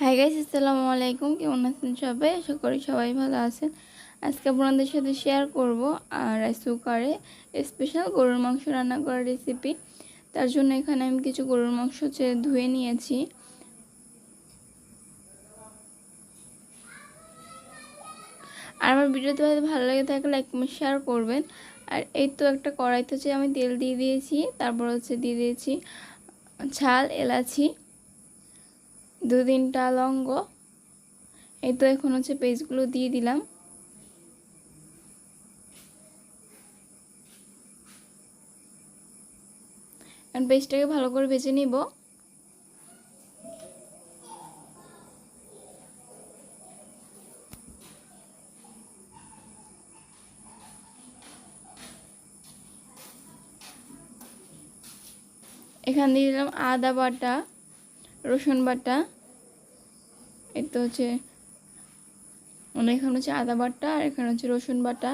Hi guys আসসালামু আলাইকুম। কেমন আছেন সবাই? আশা করি সবাই ভালো আছেন। আজকে আপনাদের সাথে শেয়ার করব রাইস কুকারে স্পেশাল গরুর মাংস রান্না করার রেসিপি তার জন্য এখানে আমি কিছু গরুর মাংস হচ্ছে ধুয়ে নিয়েছি। আর আমার ভিডিওতে ভালো লাগে থাকলে লাইক শেয়ার করবেন। আর এই তো একটা কড়াইতে হচ্ছে আমি তেল দিয়ে দিয়েছি, তারপর হচ্ছে দিয়ে দিয়েছি ঝাল, এলাচি। দু তিনটা লঙ্গ। এই তো এখন হচ্ছে পেস্টগুলো দিয়ে দিলাম। পেস্টটাকে ভালো করে ভেজে নিব। এখান দিয়ে দিলাম আদা বাটা। রসুন বাটা তো হচ্ছে এখানে হচ্ছে আদা বাটা, আর এখানে হচ্ছে রসুন বাটা,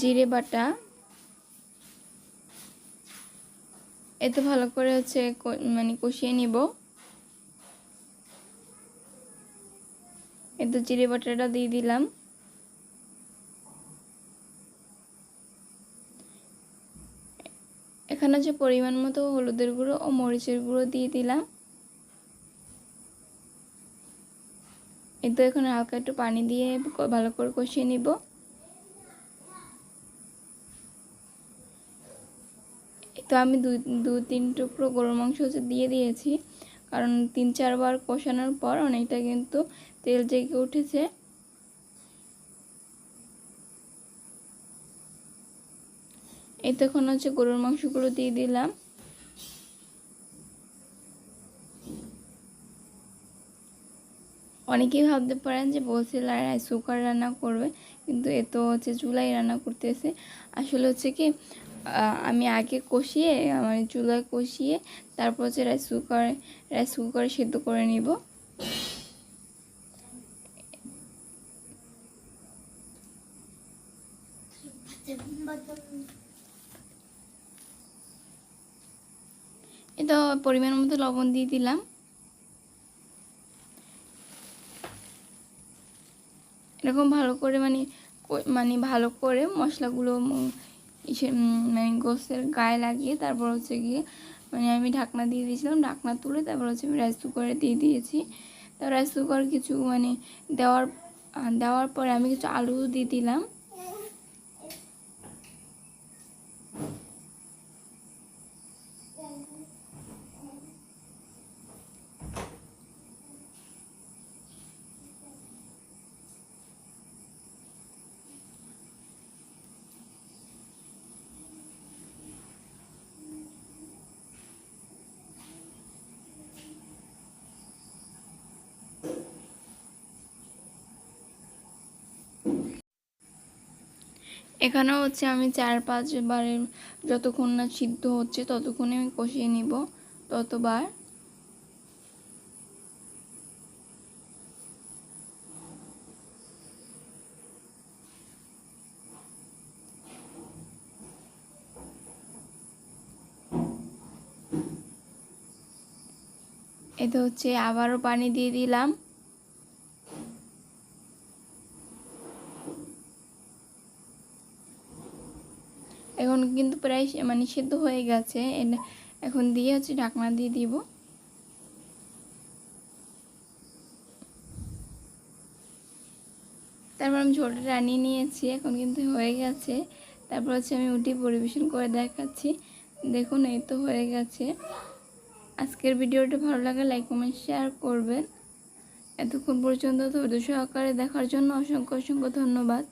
জিরে বাটা। এতে ভালো করে হচ্ছে মানে কষিয়ে নিব। এতে জিরে বাটাটা দিয়ে দিলাম। এখানে যে পরিমাণ মতো হলুদের গুঁড়ো ও মরিচের গুঁড়ো দিয়ে দিলাম। এই তো এখন হালকা একটু পানি দিয়ে ভালো করে কষিয়ে নিব। তো আমি দু তিন টুকরো গরুর মাংস হচ্ছে দিয়ে দিয়েছি। কারণ তিন, চারবার কষানোর পর অনেকটা কিন্তু তেল জেগে উঠেছে। এখন হচ্ছে গরুর মাংসগুলো দিয়ে দিলাম। অনেকেই ভাবতে পারেন যে বলছিল রাইস কুকার রান্না করবে, কিন্তু এ তো হচ্ছে চুলাই রান্না করতেছে। আসলে হচ্ছে কি আমি আগে কষিয়ে মানে চুলায় কষিয়ে তারপর হচ্ছে রাইস কুকারে রাইস কুকারে সেদ্ধ করে নিব। এটা পরিমাণ মতো লবণ দিয়ে দিলাম। এরকম ভালো করে মানে মানে ভালো করে মশলাগুলো মানে গোসের গায়ে লাগিয়ে তারপর হচ্ছে গিয়ে মানে আমি ঢাকনা দিয়ে দিয়েছিলাম, ঢাকনা তুলে তারপর হচ্ছে আমি রাইস কুকারে দিয়ে দিয়েছি। তারপর রাইস কুকার কিছু মানে দেওয়ার দেওয়ার পরে আমি কিছু আলু দিয়ে দিলাম। এখানেও হচ্ছে আমি চার পাঁচবারের যতক্ষণ না সিদ্ধ হচ্ছে ততক্ষণে আমি কষিয়ে নিব, ততবার। এতে হচ্ছে আবারও পানি দিয়ে দিলাম। এখন কিন্তু প্রায় মানে সেদ্ধ হয়ে গেছে। এখন দিয়ে হচ্ছে ঢাকনা দিয়ে দিব। তারপর আমি ঝোলটা রানিয়ে নিয়েছি, এখন কিন্তু হয়ে গেছে। তারপর হচ্ছে আমি উঠি পরিবেশন করে দেখাচ্ছি। দেখুন, এই তো হয়ে গেছে। আজকের ভিডিওটা ভালো লাগে লাইক, কমেন্ট, শেয়ার করবেন। এতক্ষণ পর্যন্ত ধৈর্য সহকারে দেখার জন্য অসংখ্য অসংখ্য ধন্যবাদ।